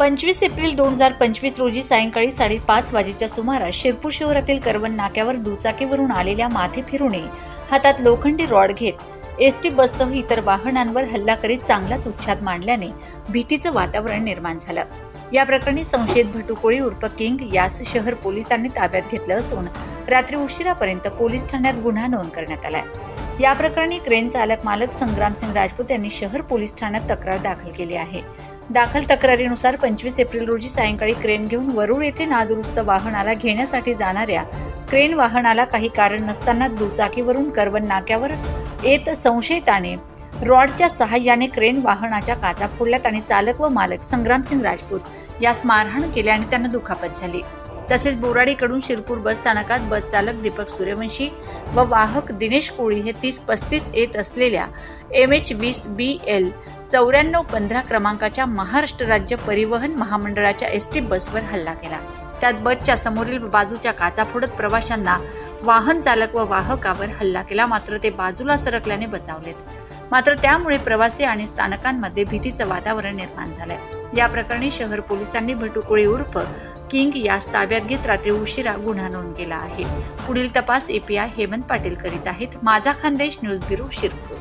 पंचवीस एप्रिल दोन हजार पंचवीस रोजी सायंकाळी साडेपाच वाजेच्या सुमारास शिरपूर शहरातील करवण नाक्यावर दुचाकीवरून आलेल्या माथे फिरूने हातात लोखंडी रॉड घेत एस टी बससह इतर वाहनांवर हल्ला करीत चांगलाच उच्छाद मांडल्याने भीतीचं वातावरण निर्माण झालं. या प्रकरणी संशयित भटुकोळी उर्फ किंग यास शहर पोलिसांनी ताब्यात घेतलं असून रात्री उशिरापर्यंत पोलीस ठाण्यात गुन्हा नोंद करण्यात आलाय. या प्रकरणी क्रेन चालक मालक संग्रामसिंग राजपूत यांनी शहर पोलीस ठाण्यात तक्रार दाखल केली आहे. दाखल तक्रारीनुसार पंचवीस एप्रिल रोजी सायंकाळी क्रेन घेऊन वरुड येथे नादुरुस्त वाहनाला घेण्यासाठी जाणाऱ्या क्रेन वाहनाला काही कारण नसताना दुचाकीवरून करवन नाक्यावर येत संशयिताने रॉडच्या सहाय्याने क्रेन वाहनाच्या काचा फोडल्यात आणि चालक व मालक संग्रामसिंग राजपूत यास मारहाण केली आणि त्यांना दुखापत झाली. तसेच बोराडीकडून शिरपूर बस स्थानकात बस चालक दीपक सूर्यवंशी व वाहक दिनेश कोळी हे तीस पस्तीस येत असलेल्या एम एच वीस बी एल चौऱ्याण्णव पंधरा क्रमांकाच्या महाराष्ट्र राज्य परिवहन महामंडळाच्या एस टी बसवर हल्ला केला. त्यात बसच्या समोरील बाजूच्या काचा फोडत प्रवाशांना वाहन चालक व वाहकावर हल्ला केला मात्र ते बाजूला सरकल्याने बचावलेत. मात्र त्यामुळे प्रवासी आणि स्थानकांमध्ये भीतीचं वातावरण निर्माण झालंय. या प्रकरणी शहर पोलिसांनी भटुकोळी उर्फ किंग यास ताब्यात घेत रात्री उशिरा गुन्हा नोंद केला आहे. पुढील तपास एपीआय हेमंत पाटील करीत आहेत. माझा खानदेश न्यूज ब्युरो शिरपूर.